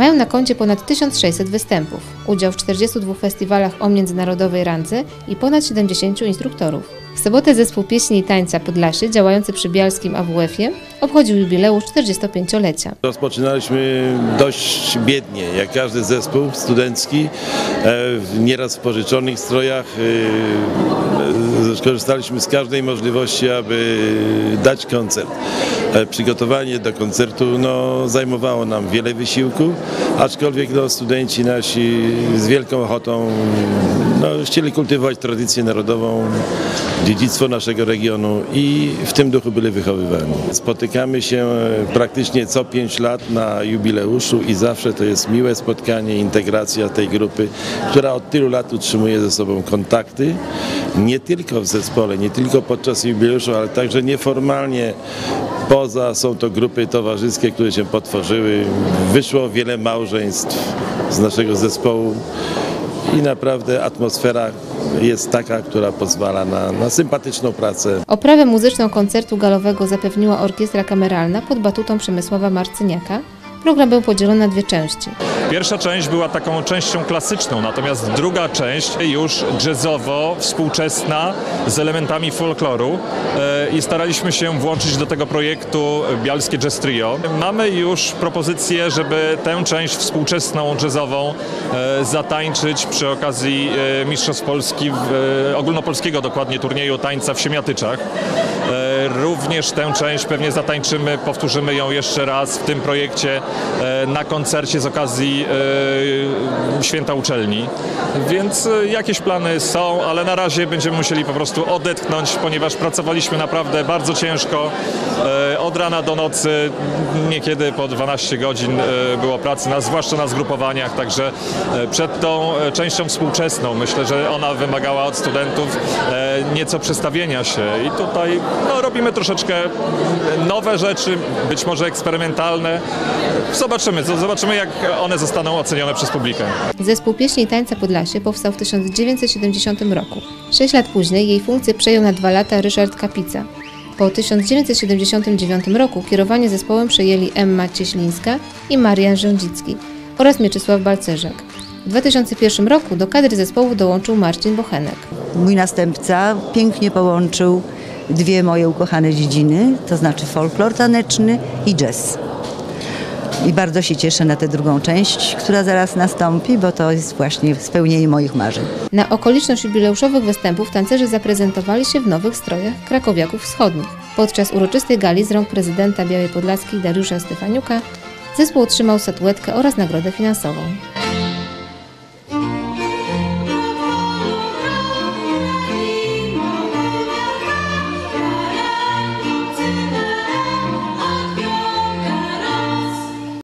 Mają na koncie ponad 1600 występów, udział w 42 festiwalach o międzynarodowej randze i ponad 70 instruktorów. W sobotę zespół pieśni i tańca Podlasie, działający przy Bialskim AWF-ie, obchodził jubileusz 45-lecia. Rozpoczynaliśmy dość biednie, jak każdy zespół studencki, e, nieraz w pożyczonych strojach. e, Skorzystaliśmy z każdej możliwości, aby dać koncert. E, Przygotowanie do koncertu no, zajmowało nam wiele wysiłku, aczkolwiek no, studenci nasi z wielką ochotą no, chcieli kultywować tradycję narodową, dziedzictwo naszego regionu i w tym duchu byli wychowywani. Spotykamy się e, praktycznie co pięć lat na jubileuszu i zawsze to jest miłe spotkanie, integracja tej grupy, która od tylu lat utrzymuje ze sobą kontakty, nie tylko w zespole, nie tylko podczas jubileuszu, ale także nieformalnie poza są to grupy towarzyskie, które się potworzyły. Wyszło wiele małżeństw z naszego zespołu i naprawdę atmosfera jest taka, która pozwala na, na sympatyczną pracę. Oprawę muzyczną koncertu galowego zapewniła orkiestra kameralna pod batutą Przemysława Marcyniaka. Program był podzielony na dwie części. Pierwsza część była taką częścią klasyczną, natomiast druga część już jazzowo, współczesna, z elementami folkloru e, i staraliśmy się włączyć do tego projektu Bialskie Jazz Trio. Mamy już propozycję, żeby tę część współczesną, jazzową e, zatańczyć przy okazji e, Mistrzostw Polski, ogólnopolskiego dokładnie turnieju tańca w Siemiatyczach. Również tę część pewnie zatańczymy, powtórzymy ją jeszcze raz w tym projekcie e, na koncercie z okazji e, Święta Uczelni. Więc e, jakieś plany są, ale na razie będziemy musieli po prostu odetchnąć, ponieważ pracowaliśmy naprawdę bardzo ciężko. E, Od rana do nocy, niekiedy po 12 godzin e, było pracy, na, zwłaszcza na zgrupowaniach, także przed tą częścią współczesną myślę, że ona wymagała od studentów nieco przestawienia się i tutaj no, robimy troszeczkę nowe rzeczy, być może eksperymentalne. Zobaczymy, zobaczymy jak one zostaną ocenione przez publikę. Zespół pieśni i tańca Podlasie powstał w 1970 roku. Sześć lat później jej funkcję przejął na dwa lata Ryszard Kapica. Po 1979 roku kierowanie zespołem przejęli Emma Cieślińska i Marian Rządzicki oraz Mieczysław Balcerzak. W 2001 roku do kadry zespołu dołączył Marcin Bochenek. Mój następca pięknie połączył dwie moje ukochane dziedziny, to znaczy folklor taneczny i jazz. I bardzo się cieszę na tę drugą część, która zaraz nastąpi, bo to jest właśnie spełnienie moich marzeń. Na okoliczność jubileuszowych występów tancerze zaprezentowali się w nowych strojach krakowiaków wschodnich. Podczas uroczystej gali z rąk prezydenta Białej Podlaskiej Dariusza Stefaniuka zespół otrzymał statuetkę oraz nagrodę finansową.